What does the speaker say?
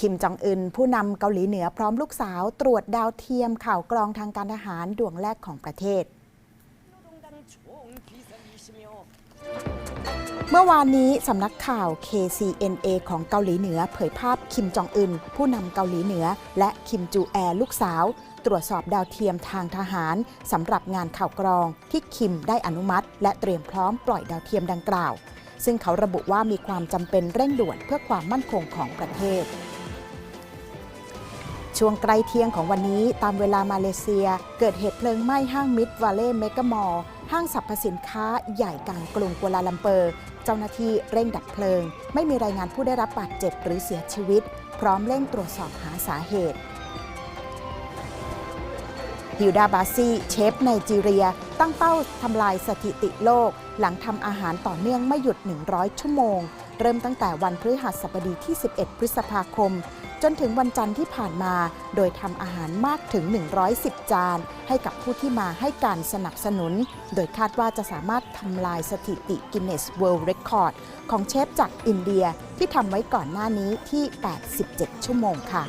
คิมจองอึนผู้นำเกาหลีเหนือพร้อมลูกสาวตรวจดาวเทียมข่าวกรองทางการทหารดวงแรกของประเทศ เมื่อวานนี้สำนักข่าว KCNA ของเกาหลีเหนือเผยภาพคิมจองอึนผู้นำเกาหลีเหนือ และคิมจูแอลูกสาว ตรวจสอบดาวเทียมทางทหารสำหรับงานข่าวกรองที่คิมได้อนุมัติ และเตรียมพร้อมปล่อยดาวเทียมดังกล่าวซึ่งเขาระบุว่ามีความจำเป็นเร่งด่วนเพื่อความมั่นคงของประเทศ ช่วงใกล้เที่ยงของวันนี้ตามเวลามาเลเซีย เกิดเหตุเพลิงไหม้ห้างมิดวาเล่เมกะมอลห้างสรรพสินค้าใหญ่กลางกรุงกัวลาลัมเปอร์ เจ้าหน้าที่เร่งดับเพลิง ไม่มีรายงานผู้ได้รับบาดเจ็บหรือเสียชีวิต พร้อมเร่งตรวจสอบหาสาเหตุฮิวดาบาซีเชฟไนจีเรีย ตั้งเป้าทำลายสถิติโลก หลังทำอาหารต่อเนื่องไม่หยุด 100 ชั่วโมง เริ่มตั้งแต่วันพฤหัสบดีที่ 11 พฤษภาคม จนถึงวันจันทร์ที่ผ่านมา โดยทำอาหารมากถึง 110 จาน ให้กับผู้ที่มาให้การสนับสนุน โดยคาดว่าจะสามารถทำลายสถิติ Guinness World Record ของเชฟจากอินเดียที่ทำไว้ก่อนหน้านี้ที่ 87 ชั่วโมงค่ะ